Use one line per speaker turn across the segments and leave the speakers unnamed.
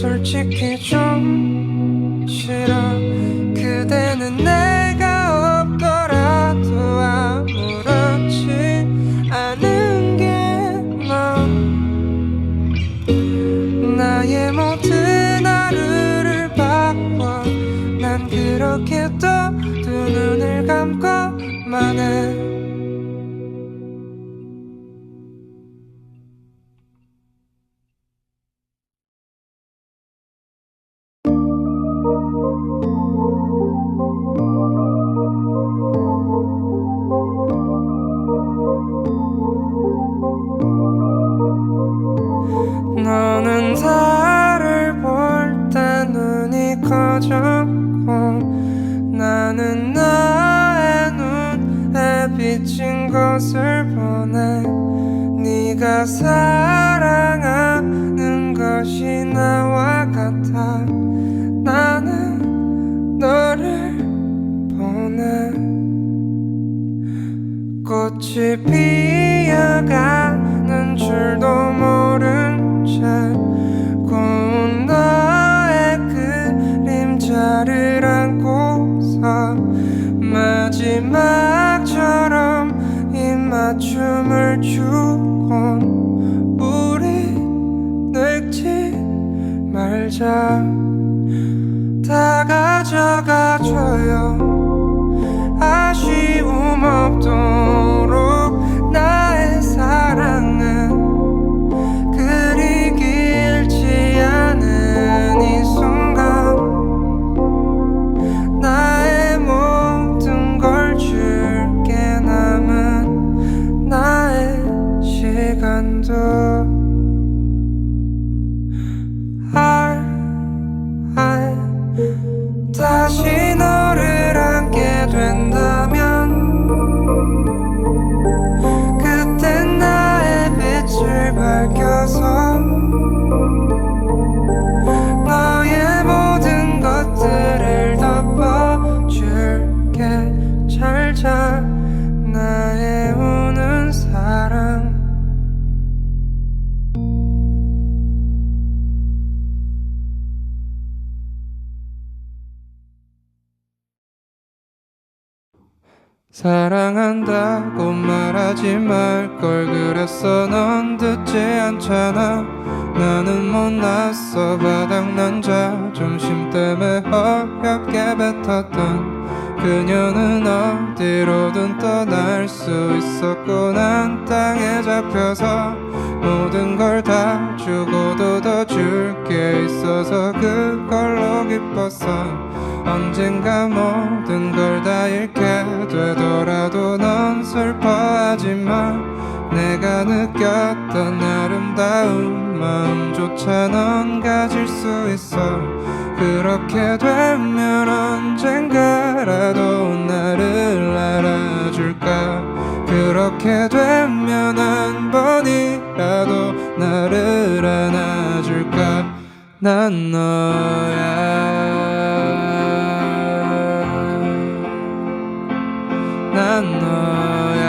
솔직히 좀 싫어 것을 보내 네가 사랑하는 것이 나와 같아. 나는 너를 보내. 꽃이 피어가는 줄도 모른 채 고운 너의 그림자를 안고서 마지막처럼 입 맞춤을 주곤 우리 늙지 말자. 다 가져가줘요. 아쉬 하지 말 걸 그랬어. 넌 듣지 않잖아. 나는 못났어. 바닥난 자존심 때문에 어렵게 뱉었던 그녀는 어디로든 떠날 수 있었고 난 땅에 잡혀서 모든 걸 다 주고도 더 줄 게 있어서 그걸로 기뻤어 언젠가 모든 걸 다 잃게 되더라도 넌 슬퍼하지 마 내가 느꼈던 아름다운 마음조차 넌 가질 수 있어. 그렇게 되면 언젠가라도 나를 알아줄까? 그렇게 되면 한 번이라도 나를 안아줄까? 난 너야 난 너야.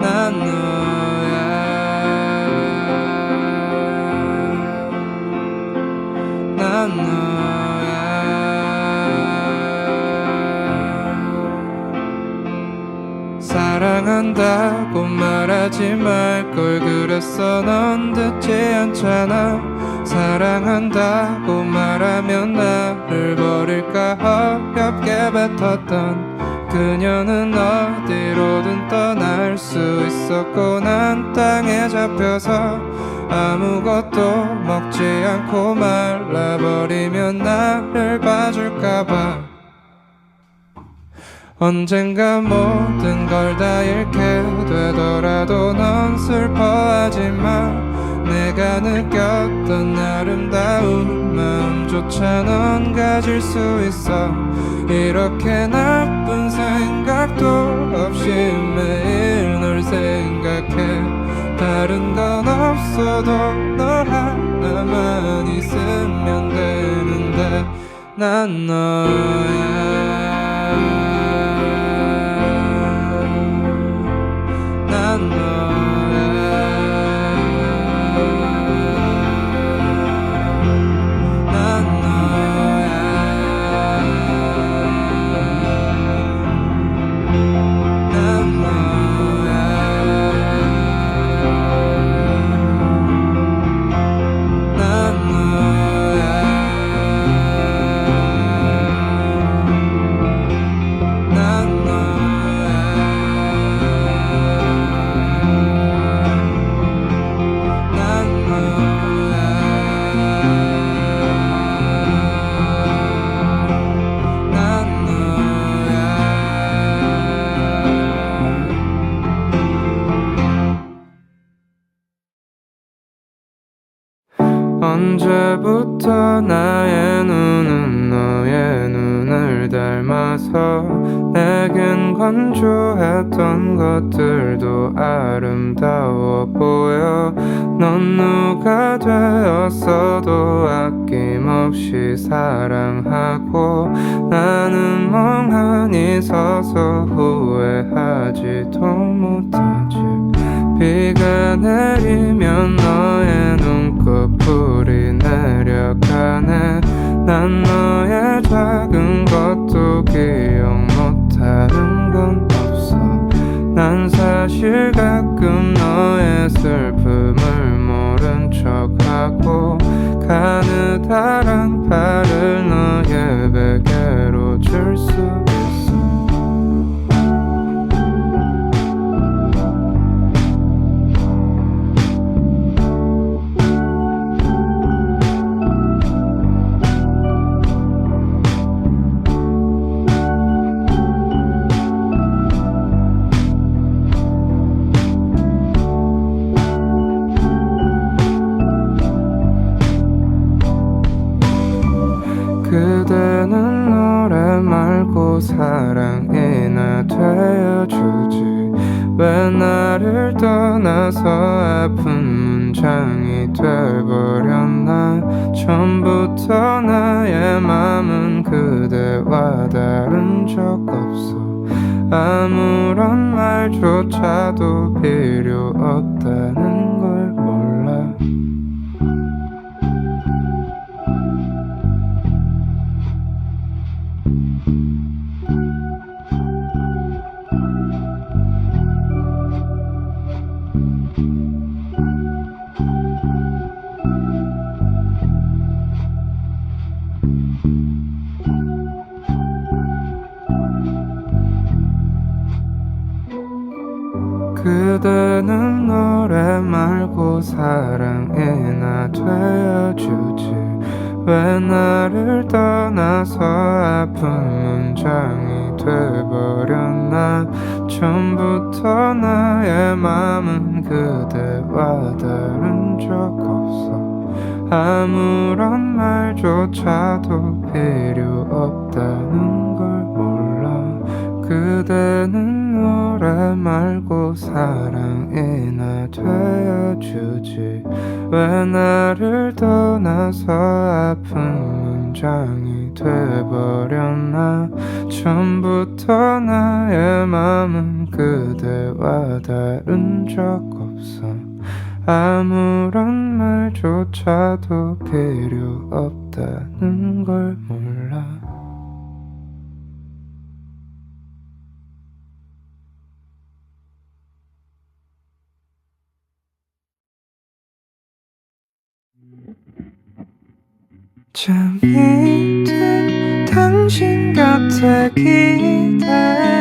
난 너야. 난 너야. 사랑한다고 말하지 말 걸 그랬어. 넌 듣지 않잖아 사랑한다고 말하면 나를 버릴까 어렵게 뱉었던 그녀는 어디로든 떠날 수 있었고 난 땅에 잡혀서 아무것도 먹지 않고 말라버리면 나를 봐줄까봐. 언젠가 모든 걸 다 잃게 되더라도 넌 슬퍼하지 마 내가 느꼈던 아름다운 마음조차 넌 가질 수 있어. 이렇게 나쁜 생각도 없이 매일 널 생각해. 다른 건 없어도 너 하나만 있으면 되는데 난 너야 닮아서 내겐 건조했던 것들도 아름다워 보여. 넌 누가 되었어도 아낌없이 사랑하고 나는 멍하니 서서 후회하지도 못하지. 비가 내리면 너의 눈 왜 나를 떠나서 아픈 문장이 돼버렸나? 처음부터 나의 맘은 그대와 다른 적 없어. 아무런 말조차도 필요 없다는 왜 나를 떠나서 아픈 문장이 돼버렸나? 처음부터 나의 맘은 그대와 다른 적 없어. 아무런 말조차도 필요 없다는 걸 그대는 노래 말고 사랑이나 되어주지. 왜 나를 떠나서 아픈 문장이 돼버렸나? 처음부터 나의 맘은 그대와 다른 적 없어. 아무런 말조차도 필요 없다는 걸 몰라 잠이 든 당신 곁에 기대